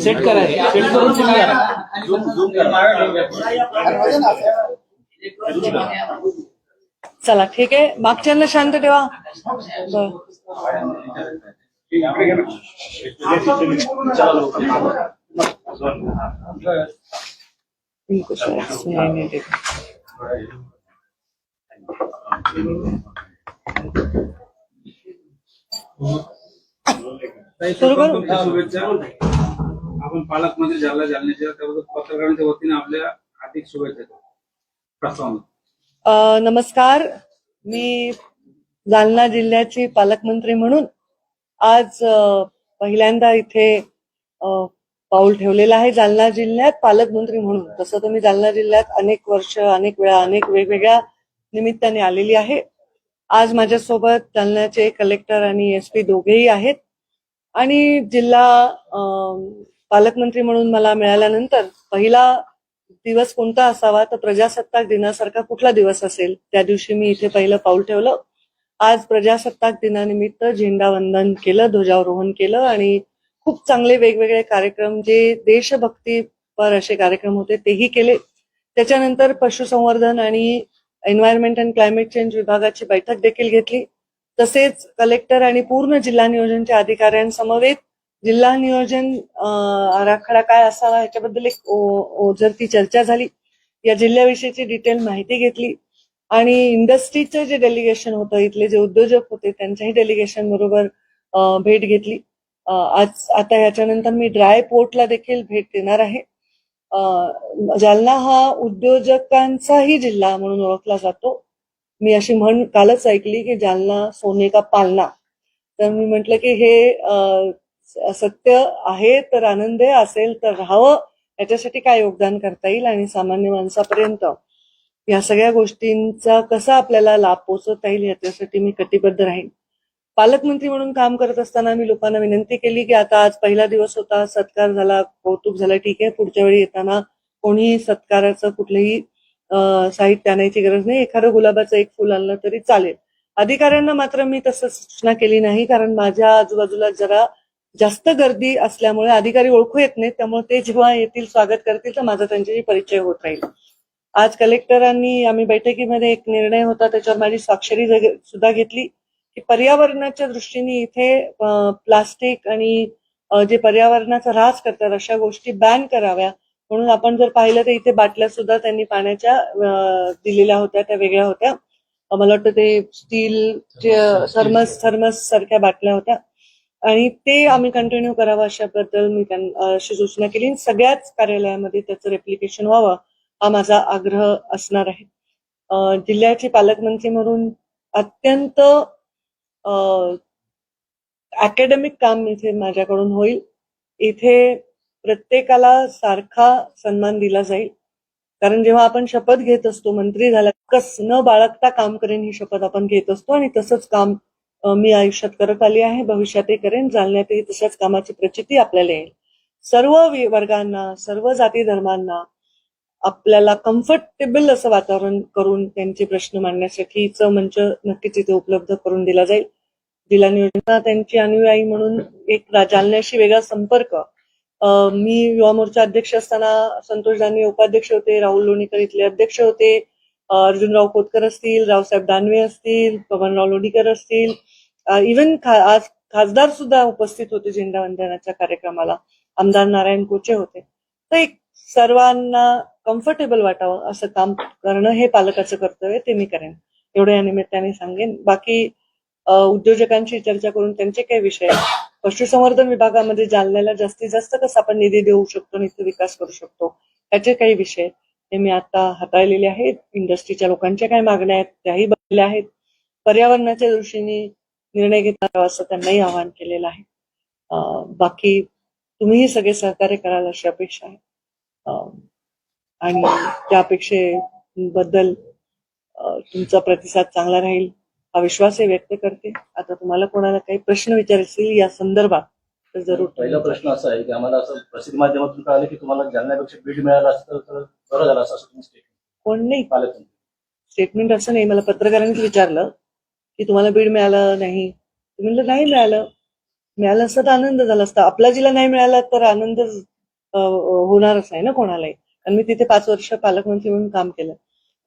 Set करा set करून. चला ठीक आहे मागच्यांना शांत ठेवा बरं. इनको शायद? शुभेच्छा. आपण पालकमंत्री जालना जालन्याच्या त्याबद्दल पत्रकारांच्या वतीने आपल्या हार्दिक शुभेच्छा प्रस्तावना. नमस्कार. मी जालना जिल्ह्याची पालकमंत्री म्हणून आज पहिल्यांदा इथे पाऊल ठेवलेलं आहे. जालना जिल्ह्यात पालकमंत्री म्हणून. तसं तर मी जालना जिल्ह्यात अनेक वर्ष अनेक वेळा अनेक वेगवेगळ्या निमित्ताने आलेली आहे. आज माझ्यासोबत जालन्याचे कलेक्टर आणि एस पी दोघेही आहेत. आणि जिल्हा अ, पालकमंत्री म्हणून मला मिळाल्यानंतर पहिला दिवस कोणता असावा तर प्रजासत्ताक दिनासारखा कुठला दिवस असेल? त्या दिवशी मी इथे पहिलं पाऊल ठेवलं. आज प्रजासत्ताक दिनानिमित्त झेंडावंदन केलं ध्वजारोहण केलं आणि खूप चांगले वेगवेगळे कार्यक्रम जे देशभक्तीपर असे कार्यक्रम होते तेही केले. त्याच्यानंतर पशुसंवर्धन आणि एन्व्हायरमेंट अँड क्लायमेट चेंज विभागाची बैठक देखील घेतली. तसेच कलेक्टर आणि पूर्ण जिल्हा नियोजनच्या अधिकाऱ्यांसमवेत जिल्हा नियोजन आराखडा काय असावा ह्याच्याबद्दल एक ओ- ओझरती चर्चा झाली या जिल्ह्याविषयीची डिटेल माहिती घेतली आणि इंडस्ट्रीचं जे डेलिगेशन होतं इथले जे उद्योजक होते त्यांच्याही डेलिगेशन बरोबर भेट घेतली. आज आता याच्यानंतर मी ड्राय पोर्टला देखील भेट देणार आहे. जालना हा उद्योजकांचाही जिल्हा म्हणून ओळखला जातो. मी अशी म्हण कालच ऐकली की जालना सोने का पालना. तर मी म्हटलं की हे सत्य आहे तर आनंद असेल तर राहावं. याच्यासाठी काय योगदान करता येईल आणि सामान्य माणसापर्यंत? या सगळ्या गोष्टींचा कसा आपल्याला लाभ पोचवता येईल याच्यासाठी मी कटिबद्ध राहीन. पालकमंत्री म्हणून काम करत असताना मी लोकांना विनंती केली की आता आज पहिला दिवस होता सत्कार झाला कौतुक झालं ठीक आहे पुढच्या वेळी येताना कोणीही सत्काराचं कुठलंही साहित्य आणायची गरज नाही. एखादं गुलाबाचं एक फुल आणलं तरी चालेल. अधिकाऱ्यांना मात्र मी तसं सूचना केली नाही कारण माझ्या आजूबाजूला जरा जास्त गर्दी असल्यामुळे अधिकारी ओळखू येत नाहीत. त्यामुळे ते जेव्हा येतील स्वागत करतील तर माझा त्यांच्याशी परिचय होत राहील. आज कलेक्टरांनी आम्ही बैठकीमध्ये एक निर्णय होता त्याच्यावर माझी स्वाक्षरी सुद्धा घेतली की पर्यावरणाच्या दृष्टीने इथे प्लास्टिक आणि जे पर्यावरणाचा ऱ्हास करतात अशा गोष्टी बॅन कराव्या. म्हणून आपण जर पाहिलं तर इथे बाटल्या सुद्धा त्यांनी पाण्याच्या दिलेल्या होत्या त्या वेगळ्या होत्या. मला वाटतं ते स्टील थर्मस थर्मस सारख्या बाटल्या होत्या. आणि ते आम्ही कंटिन्यू करावं अशाबद्दल मी अशी सूचना केली. सगळ्याच कार्यालयामध्ये त्याचं रेप्लिकेशन व्हावं हा माझा आग्रह असणार आहे. जिल्ह्याचे पालकमंत्री म्हणून अत्यंत अकॅडमिक काम इथे माझ्याकडून होईल. इथे प्रत्येकाला सारखा सन्मान दिला जाईल. कारण जेव्हा आपण शपथ घेत असतो मंत्री झाला कस न बाळगता काम करेन ही शपथ आपण घेत असतो आणि तसंच काम मी आयुष्यात करत आली आहे भविष्यातही करेन जालन्यातही तशाच कामाची प्रचिती आपल्याला येईल. सर्व वर्गांना सर्व जाती धर्मांना आपल्याला कम्फर्टेबल असं वातावरण करून त्यांचे प्रश्न मांडण्यासाठीचं मंच नक्कीच इथे उपलब्ध करून दिला जाईल. जिल्हा नियोजना त्यांची अनुयायी म्हणून एक जालन्याशी वेगळा संपर्क मी युवा मोर्चा अध्यक्ष असताना संतोष दानवे उपाध्यक्ष होते राहुल लोणीकर इथले अध्यक्ष होते अर्जुनराव खोतकर असतील रावसाहेब दानवे असतील पवनराव लोणीकर असतील. इवन आज खासदार सुद्धा उपस्थित होते झेंडावंदनाच्या कार्यक्रमाला. आमदार नारायण कोचे होते. तर एक सर्वांना कम्फर्टेबल वाटावं असं काम करणं हे पालकाचं कर्तव्य ते मी करेन. एवढं या निमित्ताने सांगेन. बाकी उद्योजकांशी चर्चा करून त्यांचे काही विषय पशुसंवर्धन विभागामध्ये जालन्याला जास्तीत जास्त कसं आपण निधी देऊ शकतो आणि इथे विकास करू शकतो याचे काही विषय हे ते मी आता हाताळलेले आहेत. इंडस्ट्रीच्या लोकांच्या काय मागण्या आहेत त्याही बघितल्या आहेत. पर्यावरणाच्या दृष्टीने निर्णय घेतला असं त्यांनाही आवाहन केलेलं आहे. बाकी तुम्हीही सगळे सहकार्य कराल अशी अपेक्षा आहे. आणि त्या अपेक्षेबद्दल अ, तुमचा प्रतिसाद चांगला राहील. हा विश्वासही व्यक्त करते. आता तुम्हाला कोणाला काही प्रश्न विचारायचे या संदर्भात तर जरूर पहिला प्रश्न असा आहे की आम्हाला असं प्रसिद्धी माध्यमातून कळालं की तुम्हाला जालन्यापेक्षा बीड मिळालं असतं तर बरं झालं असं असं तुम्ही स्टेटमेंट कोण नाही. पालकमंत्री स्टेटमेंट असं नाही. मला पत्रकारांनीच विचारलं की तुम्हाला बीड मिळालं नाही. म्हणलं नाही मिळालं. मिळालं असतं तर आनंद झाला असता. आपला जिल्हा नाही मिळाला तर आनंद होणारच नाही ना कोणालाही. कारण मी तिथे पाच वर्ष पालकमंत्री म्हणून काम केलं.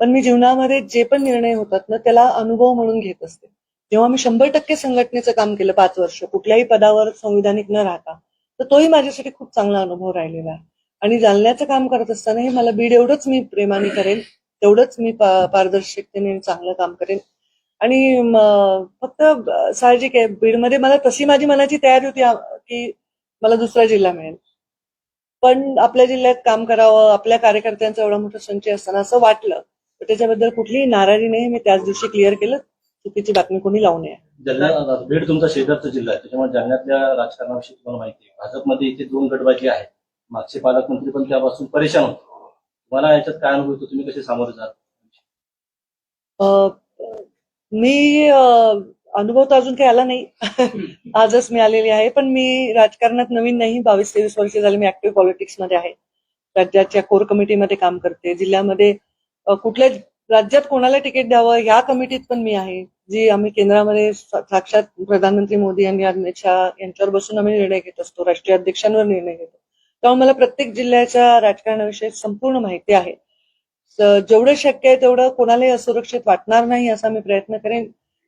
पण मी जीवनामध्ये जे पण निर्णय होतात ना त्याला अनुभव म्हणून घेत असते. जेव्हा मी शंभर टक्के संघटनेचं काम केलं पाच वर्ष कुठल्याही पदावर संविधानिक न राहता तर तोही माझ्यासाठी खूप चांगला अनुभव राहिलेला आहे. आणि जालन्याचं काम करत असताना हे मला बीड एवढंच मी प्रेमाने करेन तेवढंच मी पारदर्शकतेने चांगलं काम करेन. आणि फक्त साहजिक आहे बीडमध्ये मला तशी माझी मनाची तयारी होती की मला दुसरा जिल्हा मिळेल. पण आपल्या जिल्ह्यात काम करावं आपल्या कार्यकर्त्यांचा एवढा मोठा संचय असताना असं वाटलं त्याच्याबद्दल कुठलीही नाराजी नाही मी त्याच दिवशी क्लिअर केलं. चुकीची बातमी कोणी लावू नये. जालना बीड तुमचा शेजारचा जिल्हा आहे त्याच्यामुळे जालन्यातल्या राजकारणाविषयी तुम्हाला माहिती आहे. भाजपमध्ये इथे दोन गटबाजी आहेत. मागचे पालकमंत्री पण त्यापासून परेशान होते. तुम्हाला याच्यात काय अनुभव येतो? तुम्ही कसे सामोरे जात? मी अनुभव तर अजून काही आला नाही. आजच मी आलेली आहे पण मी राजकारणात नवीन नाही. बावीस तेवीस वर्ष झाली मी ऍक्टिव्ह पॉलिटिक्समध्ये आहे. राज्याच्या कोर कमिटीमध्ये काम करते. जिल्ह्यामध्ये कुठल्या राज्यात कोणाला तिकीट द्यावं ह्या कमिटीत पण मी आहे जी आम्ही केंद्रामध्ये साक्षात प्रधानमंत्री मोदी आणि अमित शहा यांच्यावर बसून आम्ही निर्णय घेत असतो राष्ट्रीय अध्यक्षांवर निर्णय घेतो. त्यामुळे मला प्रत्येक जिल्ह्याच्या राजकारणाविषयी संपूर्ण माहिती आहे. जेवढं शक्य आहे तेवढं कोणालाही असुरक्षित वाटणार नाही असा मी प्रयत्न करेन.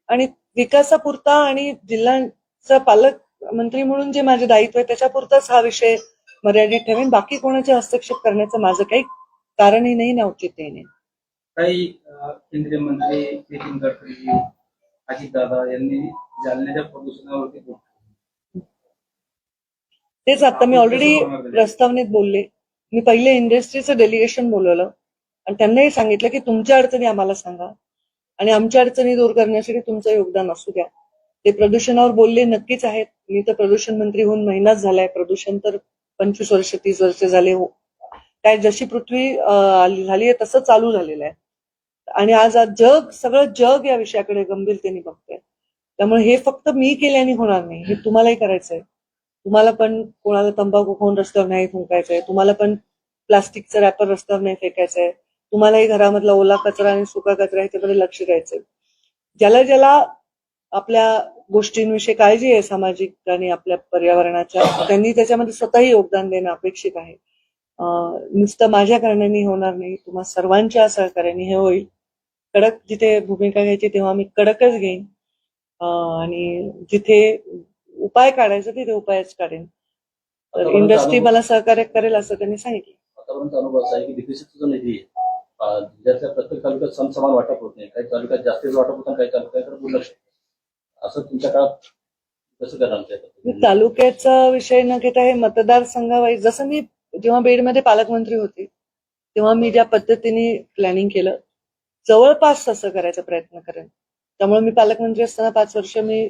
आणि विकासापुरता आणि जिल्ह्याचा पालक मंत्री म्हणून जे माझे दायित्व आहे त्याच्यापुरताच हा विषय मर्यादित ठेवेन. बाकी कोणाचे हस्तक्षेप करण्याचं माझं काही कारणही नाही ना औचित्यही नाही काही केंद्रीय मंत्री नितीन गडकरी अजितदादा यांनी जालन्याच्या प्रदूषणावरती बोलले. तेच आता मी ऑलरेडी प्रस्तावनेत बोलले. मी पहिले इंडस्ट्रीचं डेलिगेशन बोलवलं. आणि त्यांनाही सांगितलं की तुमच्या अडचणी आम्हाला सांगा. आणि आमच्या अडचणी दूर करण्यासाठी तुमचं योगदान असू द्या. ते प्रदूषणावर बोलले नक्कीच आहेत. मी तर प्रदूषण मंत्री होऊन महिनाच झालाय. प्रदूषण तर पंचवीस वर्ष तीस वर्ष झाले हो. काय जशी पृथ्वी झाली आहे तसं चालू झालेलं आहे. आणि आज आज जग सगळं जग या विषयाकडे गंभीरतेने बघतंय. त्यामुळे हे फक्त मी केल्याने होणार नाही. हे तुम्हालाही करायचंय. तुम्हाला पण कोणाला तंबाखू खाऊन रस्त्यावर नाही थुंकायचंय. तुम्हाला पण प्लास्टिकचं रॅपर रस्त्यावर नाही फेकायचंय. तुम्हालाही घरामधला ओला कचरा आणि सुका कचरा ह्याच्याकडे लक्ष द्यायचंय. ज्याला ज्याला आपल्या गोष्टींविषयी काळजी आहे सामाजिक आणि आपल्या पर्यावरणाच्या त्यांनी त्याच्यामध्ये स्वतःही योगदान देणं अपेक्षित आहे. नुसतं माझ्या कारणाने होणार नाही. तुम्हा सर्वांच्या सहकार्याने हे होईल. कडक जिथे भूमिका घ्यायची तेव्हा मी कडकच घेईन आणि जिथे उपाय काढायचा तिथे उपायच काढेन तर इंडस्ट्री मला सहकार्य करेल असं त्यांनी सांगितलं आतापर्यंत अनुभव असा आहे की विकसित जो निधी आहे अं, जिल्ह्यातल्या प्रत्येक तालुक्यात समसमान वाटप होत नाही काही तालुक्यात जास्तीच वाटप होतं आणि काही तालुक्याकडे दुर्लक्ष होतं. असं तुमच्या काळात कसं करणार मी त्याचं? तालुक्याचा विषय न घेता हे मतदारसंघावाईज जसं मी जेव्हा बीडमध्ये पालकमंत्री होते तेव्हा मी ज्या पद्धतीने प्लॅनिंग केलं जवळपास तसं करायचा प्रयत्न करेन. त्यामुळे मी पालकमंत्री असताना पाच वर्ष मी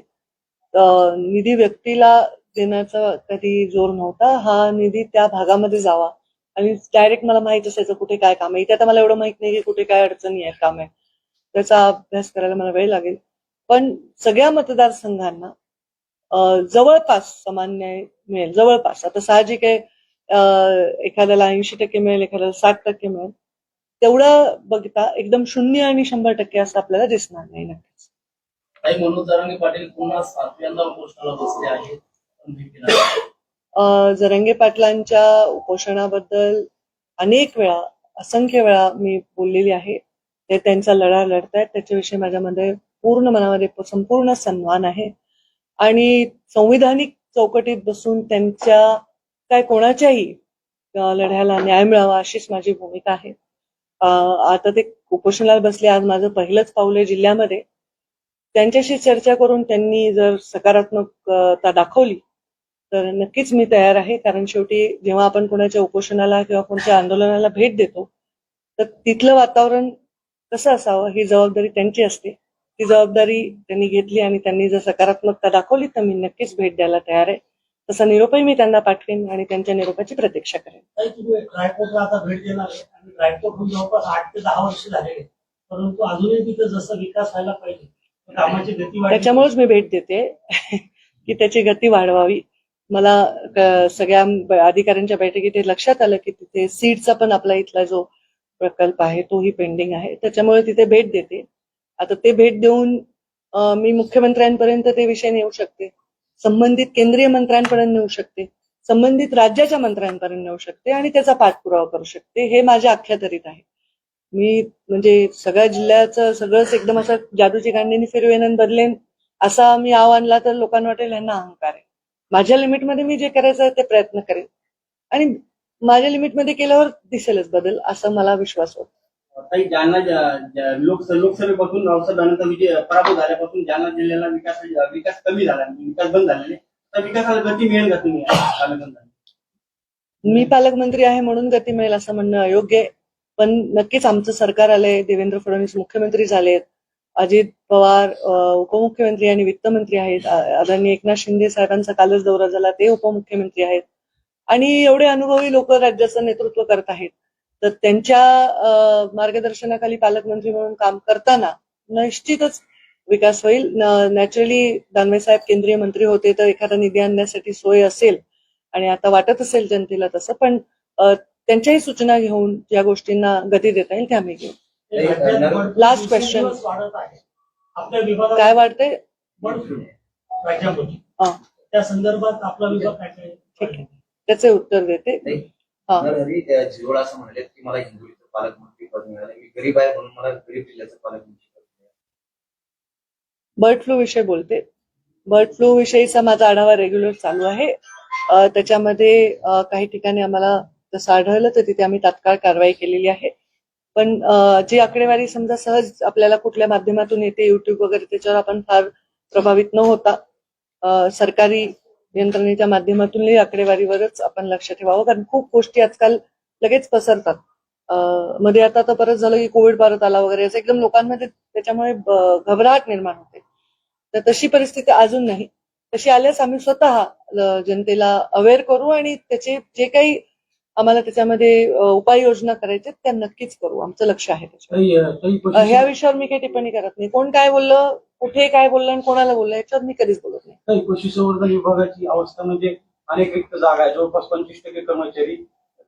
निधी व्यक्तीला देण्याचा कधी जोर नव्हता. हा निधी त्या भागामध्ये जावा. आणि डायरेक्ट मला माहीत असायचं कुठे काय काम आहे. इथे आता मला एवढं माहीत नाही की कुठे काय अडचणी आहेत काम आहे त्याचा अभ्यास करायला मला वेळ लागेल. पण सगळ्या मतदारसंघांना जवळपास समान न्याय मिळेल. जवळपास. आता साहजिक आहे एखाद्याला ऐंशी टक्के मिळेल एखाद्याला साठ टक्के मिळेल. तेवढं बघता एकदम शून्य आणि शंभर टक्के असं आपल्याला दिसणार नाही नक्कीच. काही मनोज जरांगे पाटील पुन्हा सातव्यांदा उपोषणाला बसले आहेत पण भेटी नाही. अं, जरंगे पाटलांच्या उपोषणाबद्दल अनेक वेळा असंख्य वेळा मी बोललेली आहे. ते त्यांचा लढा लढतायत त्याच्याविषयी माझ्यामध्ये पूर्ण मनामध्ये संपूर्ण सन्मान आहे. आणि संविधानिक चौकटीत बसून त्यांच्या काय कोणाच्याही लढ्याला न्याय मिळावा अशीच माझी भूमिका आहे. आता ते कुपोषणाला बसले आज माझं पहिलंच पाऊल आहे जिल्ह्यामध्ये. त्यांच्याशी चर्चा करून त्यांनी जर सकारात्मकता दाखवली तर नक्कीच मी तयार आहे. कारण शेवटी जेव्हा आपण कोणाच्या उपोषणाला किंवा कोणत्या आंदोलनाला भेट देतो तर तिथलं वातावरण कसं असावं ही जबाबदारी त्यांची असते. ती जबाबदारी त्यांनी घेतली आणि त्यांनी जर सकारात्मकता दाखवली तर मी नक्कीच भेट द्यायला तयार आहे. तसा निरोपही मी त्यांना पाठवेन आणि त्यांच्या निरोपाची प्रतीक्षा करेन. ताई, तुम्ही ट्रायपोर्टला आता भेट देणार आहे. आणि ट्रायपोर्ट जवळपास आठ ते दहा वर्ष झालेले आहेत. परंतु अजूनही तिथे जसा विकास व्हायला पाहिजे कामाची गती वाढली. त्याच्यामुळेच मी भेट देते की त्याची गती वाढवावी. मला सगळ्या अधिकाऱ्यांच्या बैठकीत हे लक्षात आलं की तिथे सीडचा पण आपला इथला जो प्रकल्प आहे तोही पेंडिंग आहे. त्याच्यामुळे तिथे भेट देते. आता ते भेट देऊन मी मुख्यमंत्र्यांपर्यंत ते विषय नेऊ शकते. संबंधित केंद्रीय मंत्र्यांपर्यंत नेऊ शकते संबंधित राज्याच्या मंत्र्यांपर्यंत नेऊ शकते आणि त्याचा पाठपुरावा करू शकते हे माझ्या अख्यातरीत आहे. मी म्हणजे सगळ्या जिल्ह्याचं सगळंच एकदम असं जादूची गांडीने फिरवेन बदलेन असा मी आव आणला तर लोकांना वाटेल यांना अहंकार आहे. माझ्या लिमिटमध्ये मी जे करायचं आहे ते प्रयत्न करेन. आणि माझ्या लिमिटमध्ये केल्यावर दिसेलच बदल असा मला विश्वास होतो. काही जालना लोकसभेपासून रावसाहेब दानवेंचा विजय पराभव झाल्यापासून जालना जिल्ह्याला विकास विकास कमी झाला विकास बंद झालेले तर विकासाला गती मिळेल का तुम्ही मी पालकमंत्री आहे म्हणून गती मिळेल असं म्हणणं अयोग्य पण नक्कीच आमचं सरकार आलंय देवेंद्र फडणवीस मुख्यमंत्री झालेत अजित पवार उपमुख्यमंत्री आणि वित्तमंत्री आहेत. आदरणीय एकनाथ शिंदे साहेबांचा कालच दौरा झाला ते उपमुख्यमंत्री आहेत. आणि एवढे अनुभवी लोक राज्याचं नेतृत्व करत आहेत. तर त्यांच्या मार्गदर्शनाखाली पालकमंत्री म्हणून काम करताना निश्चितच विकास होईल. नॅचरली दानवे साहेब केंद्रीय मंत्री होते तर एखादा निधी आणण्यासाठी सोय असेल आणि आता वाटत असेल जनतेला तसं पण त्यांच्याही सूचना घेऊन ज्या गोष्टींना गती देता येईल त्या आम्ही घेऊ आपल्या विभागात काय वाटतंय हा, त्या संदर्भात आपला विभाग त्याचे उत्तर देते. नाही. हा नरहरी झिरोळ असं म्हणले की मला हिंगोलीचं पालकमंत्री पद मिळालं मी गरीब आहे म्हणून मला गरीब जिल्ह्याचं पालकमंत्री पद मिळालं बर्ड फ्लू विषयी बोलते. बर्ड फ्लू विषयीचा माझा आढावा रेग्युलर चालू आहे. त्याच्यामध्ये काही ठिकाणी आम्हाला तसं आढळलं तर तिथे आम्ही तात्काळ कारवाई केलेली आहे. पण जी आकडेवारी समजा सहज आपल्याला कुठल्या माध्यमातून येते युट्यूब वगैरे त्याच्यावर आपण फार प्रभावित न होता सरकारी यंत्रणेच्या माध्यमातून आकडेवारीवरच आपण लक्ष ठेवावं. कारण खूप गोष्टी आजकाल लगेच पसरतात. मध्ये आता तर परत झालं की कोविड परत आला वगैरे असं एकदम लोकांमध्ये त्याच्यामुळे घबराट निर्माण होते. तर तशी परिस्थिती अजून नाही. तशी आल्यास आम्ही स्वतः जनतेला अवेअर करू आणि त्याचे जे काही आम्हाला त्याच्यामध्ये उपाययोजना करायच्या त्या नक्कीच करू. आमचं लक्ष आहे त्याच्यावर. ह्या विषयावर मी काही टिप्पणी करत नाही. कोण काय बोललं कुठे काय बोललं आणि कोणाला बोललं याच्यावर मी कधीच बोलत नाही पशुसंवर्धन विभागाची अवस्था म्हणजे अनेक रिक्त जागा आहे. जवळपास पंचवीस टक्के कर्मचारी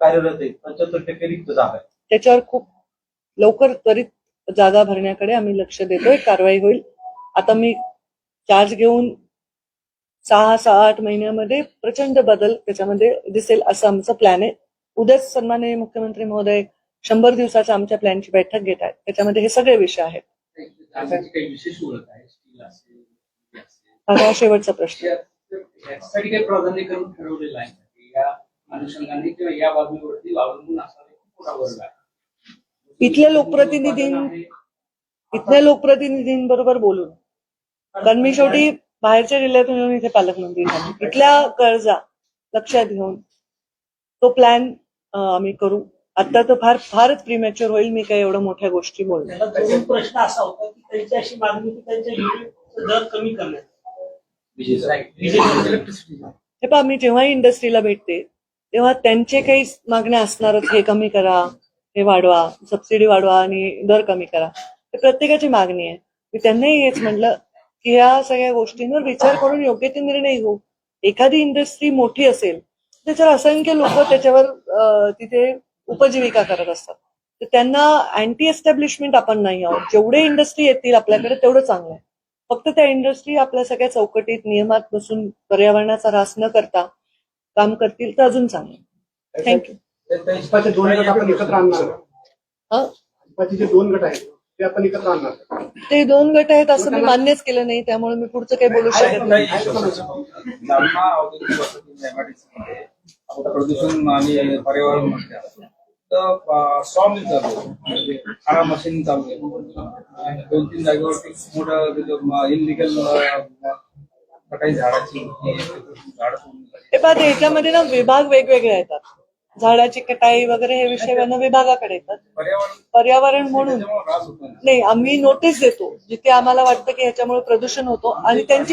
कार्यरत आहेत. पंच्याहत्तर टक्के रिक्त जागा आहे त्याच्यावर खूप लवकर त्वरित जागा भरण्याकडे आम्ही लक्ष देतोय. कारवाई होईल. आता मी चार्ज घेऊन सहा सहा आठ महिन्यामध्ये प्रचंड बदल त्याच्यामध्ये दिसेल असं आमचं प्लॅन आहे. उद्याच सन्माननीय मुख्यमंत्री महोदय शंभर दिवसाच्या आमच्या प्लॅनची बैठक घेत आहेत. त्याच्यामध्ये हे सगळे विषय आहेत. हे. आता शेवटचा प्रश्न. या- यासाठी काही प्राधान्यक्रम ठरवलेला आहे की? या अनुषंगाने किंवा या बाजूवरती अवलंबून आहे इथल्या लोकप्रतिनिधीं इथल्या लोकप्रतिनिधींबरोबर बोलून. कारण मी शेवटी बाहेरच्या जिल्ह्यातून येऊन इथे पालकमंत्री झाले. इथल्या गरजा लक्षात घेऊन तो प्लॅन आम्ही करू. आता तर फार फारच प्रीमॅच्युअर होईल मी काही एवढ्या मोठ्या गोष्टी जोडून प्रश्न असा होता की त्यांची अशी मागणी की त्यांच्या दर कमी करण्यात हे पहा मी जेव्हाही इंडस्ट्रीला भेटते तेव्हा त्यांचे काही मागण्या असणारच हे कमी करा हे वाढवा सबसिडी वाढवा आणि दर कमी करा. हे प्रत्येकाची मागणी आहे. मी त्यांनाही हेच म्हटलं की ह्या सगळ्या गोष्टींवर विचार करून योग्य ते निर्णय घेऊ. एखादी इंडस्ट्री मोठी असेल त्याच्यावर असंख्य लोक त्याच्यावर तिथे उपजीविका करत असतात. तर त्यांना अँटी एस्टॅब्लिशमेंट आपण नाही आहोत. जेवढे इंडस्ट्री येतील आपल्याकडे तेवढं चांगलं आहे. फक्त त्या इंडस्ट्री आपल्या सगळ्या चौकटीत नियमात बसून पर्यावरणाचा ऱ्हास न करता काम करतील तर अजून चांगलं. थँक्यू इस्पाचे दोन गट आपण एकत्र आणणार हा? इस्पाचे जे दोन गट आहेत ते आपण एकत्र आणणार ते दोन गट आहेत असं मी मान्यच केलं नाही त्यामुळे मी पुढचं काही बोलू शकत नाही. आता प्रदूषण आणि पर्यावरण तर सॉ मिल चालू. म्हणजे खारा मशीन चालू आहे. आणि दोन तीन जागेवरती मोठं इनलिगल कटाई झाडाची झाड हे पहा ते ह्याच्यामध्ये ना विभाग वेगवेगळे येतात. झाडाची कटाई वगैरे हे विषय वन विभागाकडे येतात. पर्यावरण. पर्यावरण म्हणून. नाही आम्ही नोटीस देतो जिथे आम्हाला वाटतं की ह्याच्यामुळे प्रदूषण होतो आणि त्यांची